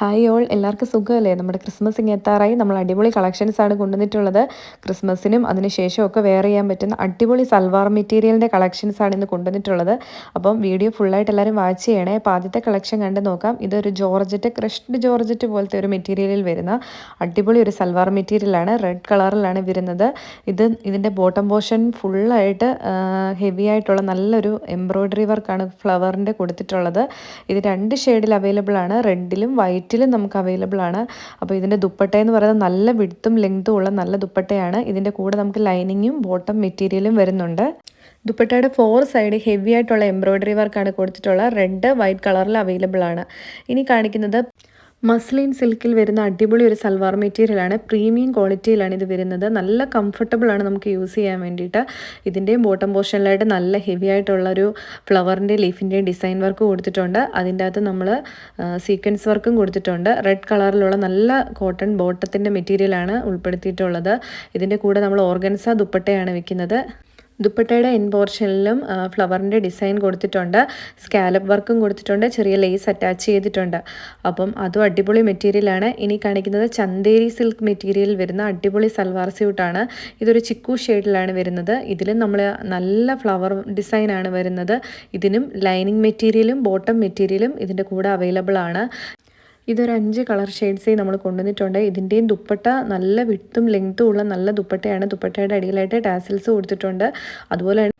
Hi all എല്ലാവർക്കും സുഖമല്ലേ? നമ്മുടെ ക്രിസ്മസ് ഇങ്ങനെ എത്താറായി. നമ്മൾ അടിപൊളി കളക്ഷൻസ് ആണ് കൊണ്ടുവന്നിട്ടുള്ളത്. ക്രിസ്മസിനും അതിനുശേഷമൊക്കെ വെയർ ചെയ്യാൻ പറ്റുന്ന അടിപൊളി സൽവാർ മെറ്റീരിയലിന്റെ കളക്ഷൻസ് ആണ് ഇന്ന് കൊണ്ടുവന്നിട്ടുള്ളത്. അപ്പം വീഡിയോ ഫുള്ളായിട്ട് എല്ലാവരും വാച്ച് ചെയ്യണേ. അപ്പോൾ ആദ്യത്തെ കളക്ഷൻ കണ്ട് നോക്കാം. ഇതൊരു ജോർജറ്റ് ക്രഷ്ഡ് ജോർജറ്റ് പോലത്തെ ഒരു മെറ്റീരിയലിൽ വരുന്ന അടിപൊളി ഒരു സൽവാർ മെറ്റീരിയലാണ് റെഡ് കളറിലാണ് വരുന്നത്. ഇത് ഇതിന്റെ ബോട്ടം പോർഷൻ ഫുള്ളായിട്ട് ഹെവി ആയിട്ടുള്ള നല്ലൊരു എംബ്രോയ്ഡറി വർക്കാണ് ഫ്ലവറിന്റെ കൊടുത്തിട്ടുള്ളത്. ഇത് രണ്ട് ഷെയ്ഡിൽ അവൈലബിൾ ആണ്. റെഡിലും വൈറ്റ് വൈറ്റിലും നമുക്ക് അവൈലബിൾ ആണ് അപ്പോൾ ഇതിന്റെ ദുപ്പട്ട എന്ന് പറയുന്നത് നല്ല വിടുത്തും ലെങ്ത്തും ഉള്ള നല്ല ദുപ്പട്ടയാണ്. ഇതിന്റെ കൂടെ നമുക്ക് ലൈനിങ്ങും ബോട്ടം മെറ്റീരിയലും വരുന്നുണ്ട്. ദുപ്പട്ടയുടെ ഫോർ സൈഡ് ഹെവി ആയിട്ടുള്ള എംബ്രോയ്ഡറി വർക്കാണ് കൊടുത്തിട്ടുള്ള റെഡ് വൈറ്റ് കളറിൽ അവൈലബിൾ ആണ് ഇനി കാണിക്കുന്നത് മസ്ലിൻ സിൽക്കിൽ വരുന്ന അടിപൊളി ഒരു സൽവാർ മെറ്റീരിയലാണ്. പ്രീമിയം ക്വാളിറ്റിയിലാണ് ഇത് വരുന്നത്. നല്ല കംഫർട്ടബിൾ ആണ് നമുക്ക് യൂസ് ചെയ്യാൻ വേണ്ടിയിട്ട്. ഇതിന്റെയും ബോട്ടം പോർഷനിലായിട്ട് നല്ല ഹെവി ആയിട്ടുള്ള ഒരു ഫ്ലവറിന്റെ ലീഫിന്റെയും ഡിസൈൻ വർക്ക് കൊടുത്തിട്ടുണ്ട്. അതിന്റെ അകത്ത് നമ്മൾ സീക്വൻസ് വർക്കും കൊടുത്തിട്ടുണ്ട്. റെഡ് കളറിലുള്ള നല്ല കോട്ടൺ ബോട്ടത്തിന്റെ മെറ്റീരിയലാണ് ഉൾപ്പെടുത്തിയിട്ടുള്ളത്. ഇതിന്റെ കൂടെ നമ്മൾ ഓർഗൻസ ദുപ്പട്ടയാണ് വെക്കുന്നത്. ദുപ്പട്ടയുടെ എൻ പോർഷനിലും ഫ്ലവറിന്റെ ഡിസൈൻ കൊടുത്തിട്ടുണ്ട്. സ്കാലപ്പ് വർക്കും കൊടുത്തിട്ടുണ്ട്. ചെറിയ ലേസ് അറ്റാച്ച് ചെയ്തിട്ടുണ്ട്. അപ്പം അതും അടിപൊളി മെറ്റീരിയലാണ് ഇനി കാണിക്കുന്നത് ചന്തേരി സിൽക്ക് മെറ്റീരിയൽ വരുന്ന അടിപൊളി സൽവാർ സ്യൂട്ടാണ് ഇതൊരു ചിക്കു ഷെയ്ഡിലാണ് വരുന്നത്. ഇതിലും നമ്മൾ നല്ല ഫ്ലവർ ഡിസൈനാണ് വരുന്നത്. ഇതിനും ലൈനിങ് മെറ്റീരിയലും ബോട്ടം മെറ്റീരിയലും ഇതിന്റെ കൂടെ അവൈലബിൾ ആണ്. ഇതൊരു അഞ്ച് കളർ ഷെയ്ഡ്സേ നമ്മൾ കൊണ്ടുവന്നിട്ടുണ്ട്. ഇതിന്റെയും ദുപ്പട്ട നല്ല വിട്ടും ലെങ്ത്തും ഉള്ള നല്ല ദുപ്പട്ടയാണ്. ദുപ്പട്ടയുടെ അടിയിലായിട്ട് ടാസിൽസ് കൊടുത്തിട്ടുണ്ട്. അതുപോലെ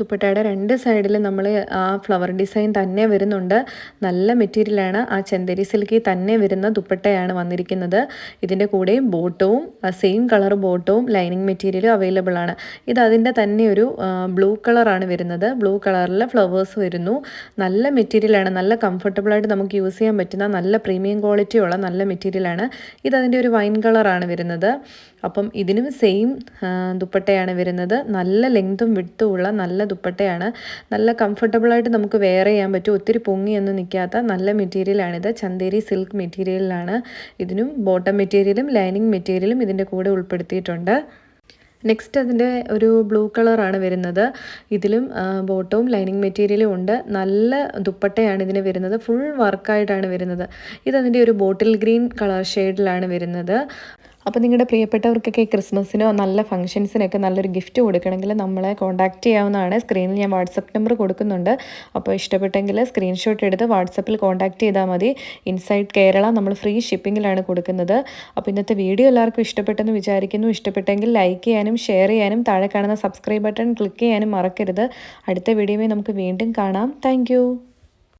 ദുപ്പട്ടയുടെ രണ്ട് സൈഡിൽ നമ്മൾ ആ ഫ്ലവർ ഡിസൈൻ തന്നെ വരുന്നുണ്ട്. നല്ല മെറ്റീരിയലാണ് ആ ചെന്തരി സിൽക്കി തന്നെ വരുന്ന ദുപ്പട്ടയാണ് വന്നിരിക്കുന്നത്. ഇതിന്റെ കൂടെ ബോട്ടവും സെയിം കളർ ബോട്ടവും ലൈനിങ് മെറ്റീരിയലും അവൈലബിൾ ആണ്. ഇത് അതിന്റെ തന്നെ ഒരു ബ്ലൂ കളറാണ് വരുന്നത്. ബ്ലൂ കളറിൽ ഫ്ലവേഴ്സ് വരുന്നു. നല്ല മെറ്റീരിയലാണ് നല്ല കംഫർട്ടബിളായിട്ട് നമുക്ക് യൂസ് ചെയ്യാൻ പറ്റുന്ന നല്ല പ്രീമിയം ക്വാളിറ്റി ഉള്ള നല്ല മെറ്റീരിയലാണ് ഇത് അതിന്റെ ഒരു വൈൻ കളറാണ് വരുന്നത്. അപ്പം ഇതിനും സെയിം ദുപ്പട്ടയാണ് വരുന്നത്. നല്ല ലെങ്ത്തും വിട്ടുമുള്ള നല്ല ദുപ്പട്ടയാണ്. നല്ല കംഫർട്ടബിളായിട്ട് നമുക്ക് വെയർ ചെയ്യാൻ പറ്റും. ഒത്തിരി പൊങ്ങിയൊന്നും നിൽക്കാത്ത നല്ല മെറ്റീരിയലാണിത് ചന്തേരി സിൽക്ക് മെറ്റീരിയലിലാണ് ഇതിനും ബോട്ടം മെറ്റീരിയലും ലൈനിങ് മെറ്റീരിയലും ഇതിന്റെ കൂടെ ഉൾപ്പെടുത്തിയിട്ടുണ്ട്. നെക്സ്റ്റ് അതിന്റെ ഒരു ബ്ലൂ കളറാണ് വരുന്നത്. ഇതിലും ബോട്ടവും ലൈനിങ് മെറ്റീരിയലും ഉണ്ട്. നല്ല ദുപ്പട്ടയാണ് ഇതിന് വരുന്നത്. ഫുൾ വർക്കായിട്ടാണ് വരുന്നത്. ഇതതിന്റെ ഒരു ബോട്ടിൽ ഗ്രീൻ കളർ ഷെയ്ഡിലാണ് വരുന്നത്. അപ്പോൾ നിങ്ങളുടെ പ്രിയപ്പെട്ടവർക്കൊക്കെ ക്രിസ്മസിനോ നല്ല ഫംഗ്ഷൻസിനൊക്കെ നല്ലൊരു ഗിഫ്റ്റ് കൊടുക്കണമെങ്കിൽ നമ്മളെ കോൺടാക്റ്റ് ചെയ്യാവുന്നതാണ്. സ്ക്രീനിൽ ഞാൻ വാട്സപ്പ് നമ്പർ കൊടുക്കുന്നുണ്ട്. അപ്പോൾ ഇഷ്ടപ്പെട്ടെങ്കിൽ സ്ക്രീൻഷോട്ട് എടുത്ത് വാട്സപ്പിൽ കോൺടാക്റ്റ് ചെയ്താൽ മതി. ഇൻസൈഡ് കേരള നമ്മൾ ഫ്രീ ഷിപ്പിങ്ങിലാണ് കൊടുക്കുന്നത്. അപ്പോൾ ഇന്നത്തെ വീഡിയോ എല്ലാവർക്കും ഇഷ്ടപ്പെട്ടെന്ന് വിചാരിക്കുന്നു. ഇഷ്ടപ്പെട്ടെങ്കിൽ ലൈക്ക് ചെയ്യാനും ഷെയർ ചെയ്യാനും താഴെ കാണുന്ന സബ്സ്ക്രൈബ് ബട്ടൺ ക്ലിക്ക് ചെയ്യാനും മറക്കരുത്. അടുത്ത വീഡിയോയിൽ നമുക്ക് വീണ്ടും കാണാം. താങ്ക്